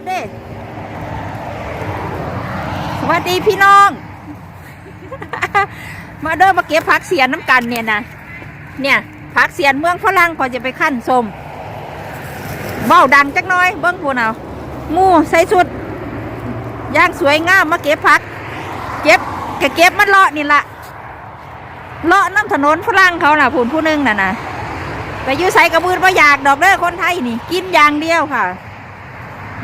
ถเด้สวัสดีพี่น้อง มาเดินมาเก็บผักเสียนน้ำกันเนี่ยนะเนี่ยผักเสียนเมืองฝรั่งก่อนจะไปขั้นสมเบ้าดังจักน้อย เบิ้งพูนเอามูใส่ชุดย่างสวยงามมาเก็บผัก เก็บกะเก็บมันเลาะนี่ละเลาะน้ำถนนฝรั่งเขาน่ะพูนผู้หนึงน่ะนะไปอยู่ใส่กระบือบ่อยากดอกเด้อคนไทยนี่ กินอย่างเดียวค่ะ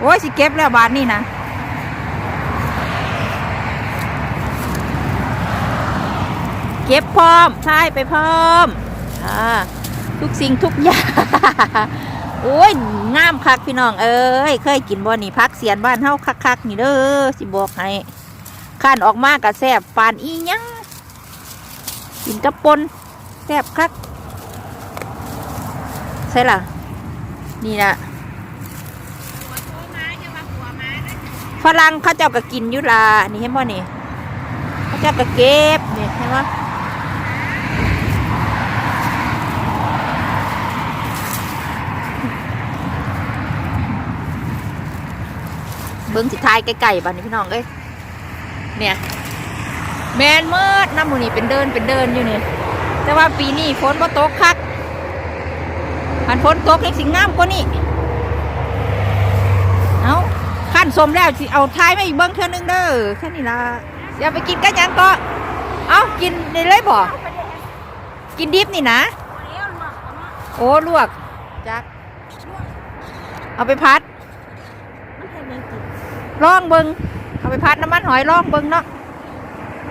โอ้ยสิเก็บแล้วบาทนี่นะเก็บพร้อมใช่ไปพร้อมอทุกสิ่งทุกอย่างโอ้ยงามคักพี่น้องเอ้ยเคยกินบ่นี่พักเสียนบ้านเฮาคักๆนี่เด้อสิบอกให้ข้านออกมากะแซ่บปานอียังกินกระปนแซ่บคักใช่ล่ะนี่นะ ฝรั่งเขาเจ้าก็กินยู่ล่ะนี่เห็นบ่นี่เขาเจ้าก็เก็บนี่เห็นบ่เบิ้งสิท้ายไก่ๆบ้านนี้พี่น้องเอ้ยเนี่ยแมนเมิดน้ำมูนี่เป็นเดินเป็นเดินอยู่นี่แต่ว่าปีนี้ฝนบ่ตกคักพันฝนตกยังสิงามกว่านี่เอาขั้น สมแล้วสิเอาท้ายมาอีกเบิ้งเท่านึงเด้อแค่นี้ละอย่าไปกินกันยังก็เอากินได้เลยบ่กินดิบนี่นะ โอ้ลวกจักเอาไปพัดลองเบิงเอาไปพัดน้ำมันหอยลองเบิงเนาะ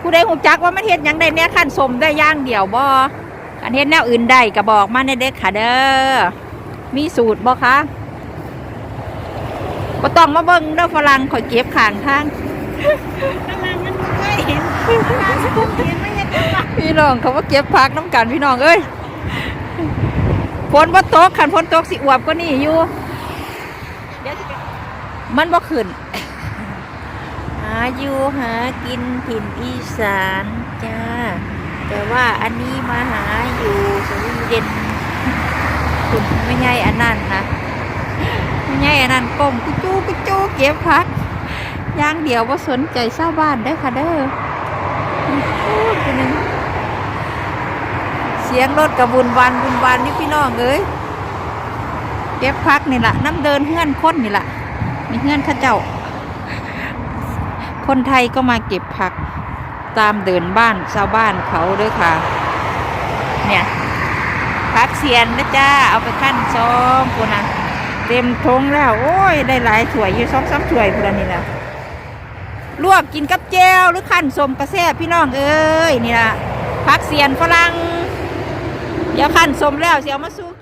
ผู้ใดหูจักว่ามันเฮ็ดยังได้เนี่ยขั้นสมได้ย่างเดี่ยวบ่อันเฮ็ดแนวอื่นได้ก็บอกมาในเด็กค่ะเด้อมีสูตรบ่คะ บ่ต้องมาเบิงเด้อฝรั่งข่อยเก็บข้างทางพี่น้องเขาว่าเก็บผักน้ำกันพี่น้องเอ้ยฝนบ่ตกขันฝนตกสิอวบก็นี่อยู่เดี๋ยวสิไปมันบ่ขึ้น หาอยู่หากินถิ่นอีสานจ้า แต่ว่าอันนี้มาหาอยู่สวีเดนคุณไม่ใช่อันนั้นนะไม่ใช่อั นนั้นก้มกุจูกุจูเก็บพักย่างเดียวว่าสนใจชาวบ้านได้ค่ะเด้อพูดไปหนึ่งเสียงรถกับบุญวันบุญวันนี่พี่น้องเอ้ยเก็บพักนี่แหละน้ำเดินเฮื่อนค้นนี่แหละมีเฮื่อนข้าเจ้า คนไทยก็มาเก็บผักตามเดินบ้านชาวบ้านเขาด้วยค่ะ เนี่ยผักเสียนนะจ้าเอาไปขั้นซ้อมกูนะ เต็มทงแล้ว โอ้ย ได้หลายถ้วยอยู่สองสามถ้วยพูนนี่นะลวกกินกับแจวหรือขั้นสมกระแซบพี่น้องเอ้ยนี่ละพักเสียนฝรั่งเดี๋ยวขั้นสมแล้วเสียวมาสู้